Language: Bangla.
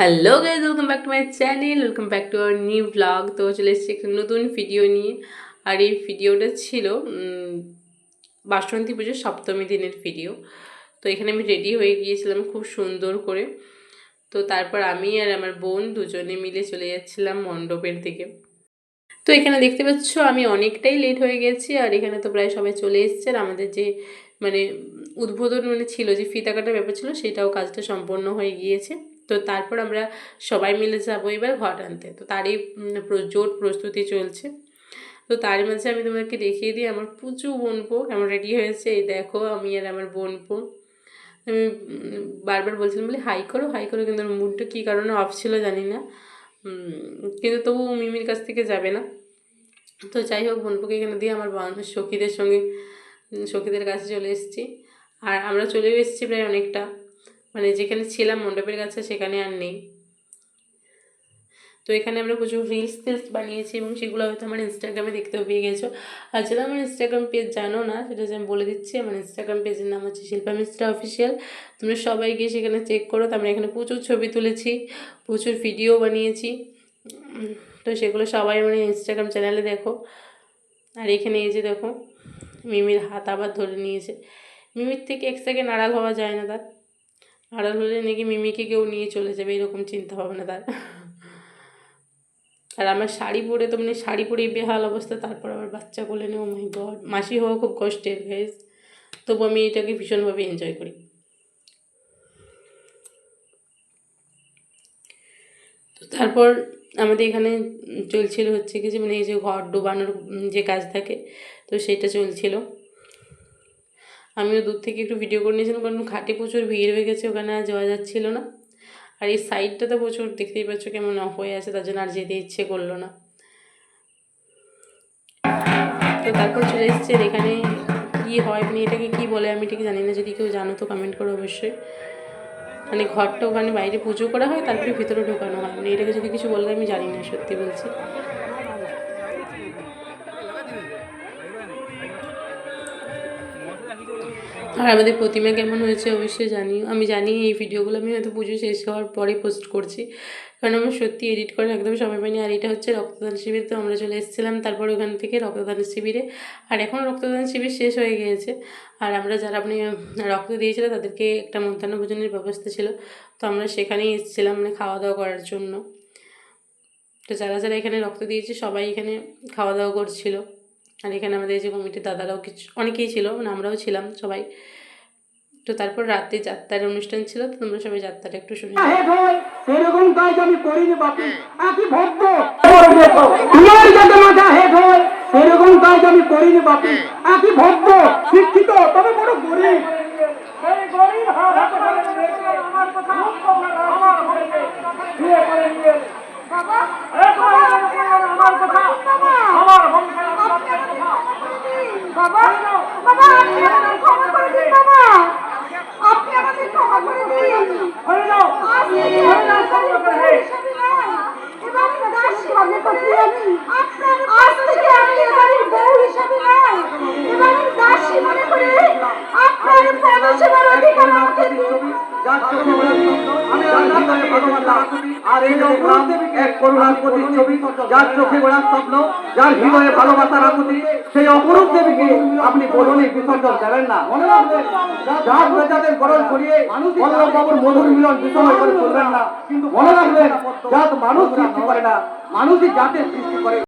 Hello guys welcome back to my channel welcome back to our new blog তো চলে এসেছি একটা নতুন ভিডিও নিয়ে। আর এই ভিডিওটা ছিল বাসন্তী পুজোর সপ্তমী দিনের ভিডিও তো এখানে আমি রেডি হয়ে গিয়েছিলাম খুব সুন্দর করে। তো তারপর আমি আর আমার বোন দুজনে মিলে চলে যাচ্ছিলাম মণ্ডপের দিকে। তো এখানে দেখতে পাচ্ছ, আমি অনেকটাই লেট হয়ে গেছি। আর এখানে তো প্রায় সবাই চলে এসছে। আর আমাদের যে মানে উদ্বোধন মানে ছিল যে ফিতা কাটার ব্যাপার ছিল, সেটাও কাজটা সম্পন্ন হয়ে গিয়েছে। তো তারপর আমরা সবাই মিলে যাব এবার ঘট আনতে। তো তারই জোর প্রস্তুতি চলছে। তো তারই মাঝে আমি তোমাকে দেখিয়ে দিই, আমার প্রচুর বোনপো কেমন রেডি হয়েছে। এই দেখো, আমি আর আমার বোনপো। আমি বারবার বলছিলাম, বলে, হাই করো হাই করো। কিন্তু মুডটা কী কারণে অফ ছিল জানি না। কিন্তু তবু মিমির কাছ থেকে যাবে না। তো যাই হোক, বোনপুকে এখানে দিয়ে আমার সখীদের সঙ্গে সখীদের কাছে চলে এসেছি। আর আমরা চলেও এসেছি প্রায় অনেকটা। মানে যেখানে ছিলাম, মণ্ডপের কাছে সেখানে আর নেই। তো এখানে আমরা প্রচুর রিলস টিলস বানিয়েছি এবং সেগুলো হয়তো আমার ইনস্টাগ্রামে দেখতেও পেয়ে গেছো। আর যারা আমার ইনস্টাগ্রাম পেজ জানো না, সেটা আমি বলে দিচ্ছি, আমার ইনস্টাগ্রাম পেজের নাম হচ্ছে শিল্পা মিস্ত্রা অফিসিয়াল তোমরা সবাই গিয়ে সেখানে চেক করো, তো আমরা এখানে প্রচুর ছবি তুলেছি, প্রচুর ভিডিও বানিয়েছি। তো সেগুলো সবাই আমার ইনস্টাগ্রাম চ্যানেলে দেখো। আর এখানে এই যে দেখো, মিমির হাত আবার ধরে নিয়েছে। মিমির থেকে এক সেকেন্ড আড়াল হওয়া যায় না তার। আড়াল হলে নাকি মিমিকে কেউ নিয়ে চলে যাবে, এরকম চিন্তা ভাবনা তার। আর আমার শাড়ি পরে তো মানে শাড়ি পরে বেহাল অবস্থা, তারপর আবার বাচ্চা কোলে নেও মাই গড মাসি হওয়া খুব কষ্টের গাইজ তবু আমি এটাকে ভীষণভাবে এনজয় করি। তো তারপর আমাদের এখানে চলছিল হচ্ছে কি যে মানে এই যে ঘর ডোবানোর যে কাজ থাকে, তো সেটা চলছিল। আমিও দূর থেকে একটু ভিডিও করে নিয়েছিলাম, কারণ ঘাটে প্রচুর ভিড় হয়ে গেছে, ওখানে আর যাওয়া যাচ্ছিল না। আর এই সাইডটা তো প্রচুর, দেখতেই পাচ্ছ কেমন হয়ে আছে, তার জন্য আর যেতে ইচ্ছে করল না। তো তারপর চলে এসছে এখানে কী হয় মানে এটাকে কী বলে আমি ঠিক জানি না, যদি কেউ জানো তো কমেন্ট করো অবশ্যই। মানে ঘরটা ওখানে বাইরে পুজো করা হয়, তারপরে ভিতরে ঢোকানো হয় মানে এটাকে যদি কিছু বললে আমি জানি না, সত্যি বলছি। আর আমাদের প্রতিমা কেমন হয়েছে অবশ্যই জানি আমি জানি এই ভিডিওগুলো আমি হয়তো পুজো শেষ হওয়ার পরে পোস্ট করছি। কারণ আমার সত্যি এডিট করে একদম সময় পাইনি। আর এটা হচ্ছে রক্তদান শিবির, তো আমরা চলে এসেছিলাম তারপর ওখান থেকে রক্তদান শিবিরে। আর এখন রক্তদান শিবির শেষ হয়ে গিয়েছে। আর আমরা যারা আপনি রক্ত দিয়েছিল তাদেরকে একটা মধ্যাহ্ন ভোজনের ব্যবস্থা ছিল। তো আমরা সেখানেই এসেছিলাম মানে খাওয়া দাওয়া করার জন্য। তো যারা যারা এখানে রক্ত দিয়েছে সবাই এখানে খাওয়া দাওয়া করছিল। আর এখানে আমাদের যে কমিটির দাদারাও কিছু অনেকেই ছিল মানে আমরাও ছিলাম সবাই। তো তারপর রাতে যাত্রার অনুষ্ঠান ছিল তো তোমরা সবাই যাত্রাটা একটু শুনে সেরকম কাজ আমি করিনি বাপি। আপনি ভক্ত তোমার যাতে মাথা হে ভাই এরকম কাজ আমি করিনি বাপি। আপনি ভক্ত শিক্ষিত তবে বড় গরিব সেই গরিব হাত হাতে করে নিয়ে আমার কথা আমার ঘরে বিয়ে করে নিয়ে বাবা আমার কথা আমার বংশের বাবা বাবা আপনি আমাদের ক্ষমা করে দিন বাবা আপনি আমাদের ক্ষমা করে দিন হয়ে যাও আজ থেকে হয়ে যাও আপনার সব লোকের হে হিসাবে নয়, এবং দাসী হবে করছি আমি আপনার আজ থেকে আমি এবারের বউ হিসাবে নয় এবং দাসী মনে করে আপনার পদসেবার অধিকার আমাকে দিন যার চোখে ওরা স্বপ্ন, আমি আল্লাহর নামে ভালোবাসা। আর এই লোকরাম এক করুণার প্রতিচ্ছবি যার চোখে ওরা স্বপ্ন যার হৃদয়ে ভালোবাসার আকুতি সেই অপরূপ দেবীকে আপনি বলুন বিসর্জন দেবেন না। যার প্রজাদের গরল করিয়ে বল্লভ বাবুর মধুর মিলন বিসর্জন করে চলবেন না। কিন্তু মনে রাখবেন জাত মানুষ সৃষ্টি করে না মানুষই জাতের সৃষ্টি করে।